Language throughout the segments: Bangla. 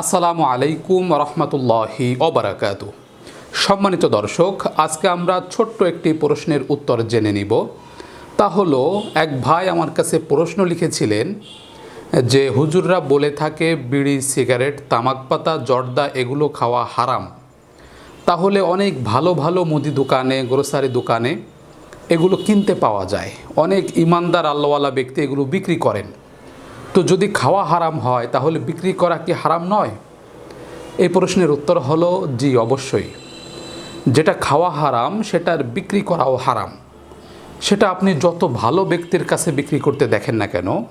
আসসালামু আলাইকুম রহমতুল্লাহি অবরাকাত সম্মানিত দর্শক, আজকে আমরা ছোট্ট একটি প্রশ্নের উত্তর জেনে নিব। তা হলো, এক ভাই আমার কাছে প্রশ্ন লিখেছিলেন যে, হুজুররা বলে থাকে, বিড়ি, সিগারেট, তামাক পাতা, জর্দা, এগুলো খাওয়া হারাম। তাহলে অনেক ভালো ভালো মুদি দোকানে, গ্রোসারি দোকানে এগুলো কিনতে পাওয়া যায়। অনেক ইমানদার আল্লাহওয়ালা ব্যক্তি এগুলো বিক্রি করেন। তো যদি খাওয়া হারাম হয়, তাহলে বিক্রি করা কি হারাম নয়? এই প্রশ্নের উত্তর হলো, জি, অবশ্যই। যেটা খাওয়া হারাম, সেটার বিক্রি করাও হারাম। সেটা আপনি যত ভালো ব্যক্তির কাছে বিক্রি করতে দেখেন না কেন,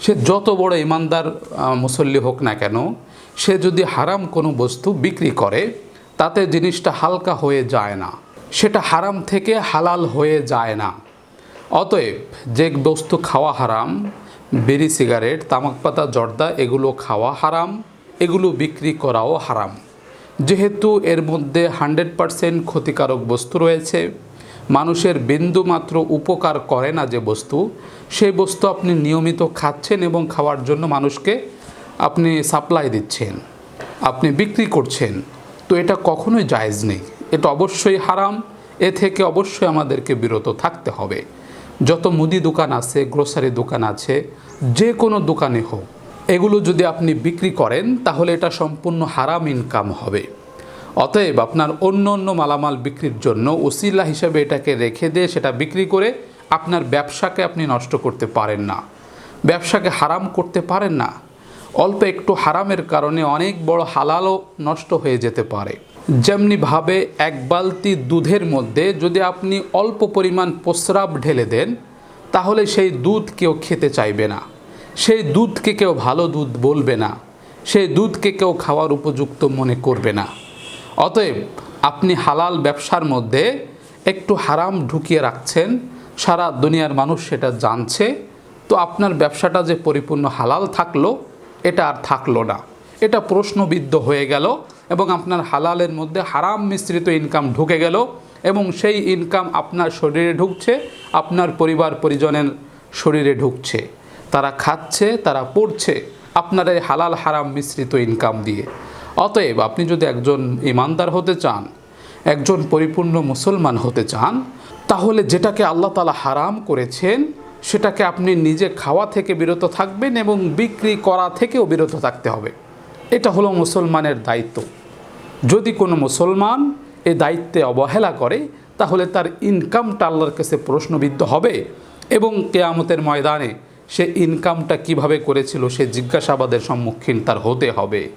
সে যত বড় ইমানদার মুসল্লি হোক না কেন, সে যদি হারাম কোনো বস্তু বিক্রি করে, তাতে জিনিসটা হালকা হয়ে যায় না। সেটা হারাম থেকে হালাল হয়ে যায় না। অতএব যে বস্তু খাওয়া হারাম বিড়ি, সিগারেট, তামাক পাতা, জর্দা, এগুলো খাওয়া হারাম, এগুলো বিক্রি করাও হারাম। যেহেতু এর মধ্যে হান্ড্রেড পারসেন্ট ক্ষতিকারক বস্তু রয়েছে, মানুষের বিন্দু মাত্র উপকার করে না যে বস্তু, সেই বস্তু আপনি নিয়মিত খাচ্ছেন এবং খাওয়ার জন্য মানুষকে আপনি সাপ্লাই দিচ্ছেন, আপনি বিক্রি করছেন, তো এটা কখনোই জায়েজ নেই। এটা অবশ্যই হারাম, এ থেকে অবশ্যই আমাদেরকে বিরত থাকতে হবে। যত মুদি দোকান আছে গ্রোসারি দোকান আছে, যে কোনো দোকানে হোক, এগুলো যদি আপনি বিক্রি করেন, তাহলে এটা সম্পূর্ণ হারাম ইনকাম হবে। অতএব আপনার অন্য অন্য মালামাল বিক্রির জন্য ওসিলা হিসেবে এটাকে রেখে দিয়ে সেটা বিক্রি করে আপনার ব্যবসাকে আপনি নষ্ট করতে পারেন না। ব্যবসাকে হারাম করতে পারেন না। অল্প একটু হারামের কারণে অনেক বড় হালালও নষ্ট হয়ে যেতে পারে। যেমনিভাবে এক বালতি দুধের মধ্যে যদি আপনি অল্প পরিমাণ প্রস্রাব ঢেলে দেন, তাহলে সেই দুধ কেউ খেতে চাইবে না। সেই দুধকে কেউ ভালো দুধ বলবে না। সেই দুধকে কেউ খাওয়ার উপযুক্ত মনে করবে না। অতএব আপনি হালাল ব্যবসার মধ্যে একটু হারাম ঢুকিয়ে রাখছেন, সারা দুনিয়ার মানুষ সেটা জানছে। তো আপনার ব্যবসাটা যে পরিপূর্ণ হালাল থাকল এটা আর থাকল না। এটা প্রশ্নবিদ্ধ হয়ে গেল এবং আপনার হালালের মধ্যে হারাম মিশ্রিত ইনকাম ঢুকে গেল এবং সেই ইনকাম আপনার শরীরে ঢুকছে, আপনার পরিবার পরিজনের শরীরে ঢুকছে। তারা খাচ্ছে, তারা পড়ছে আপনার এই হালাল হারাম মিশ্রিত ইনকাম দিয়ে। অতএব আপনি যদি একজন ইমানদার হতে চান, একজন পরিপূর্ণ মুসলমান হতে চান, তাহলে যেটাকে আল্লাহ তালা হারাম করেছেন সেটাকে আপনি নিজে খাওয়া থেকে বিরত থাকবেন এবং বিক্রি করা থেকেও বিরত থাকতে হবে। এটা হলো মুসলমানের দায়িত্ব। যদি কোনো মুসলমান এ দায়িত্বে অবহেলা করে, তাহলে তার ইনকামটা আল্লাহর কাছে প্রশ্নবিদ্ধ হবে এবং কেয়ামতের ময়দানে সে ইনকামটা কীভাবে করেছিল সে জিজ্ঞাসাবাদের সম্মুখীন তার হতে হবে।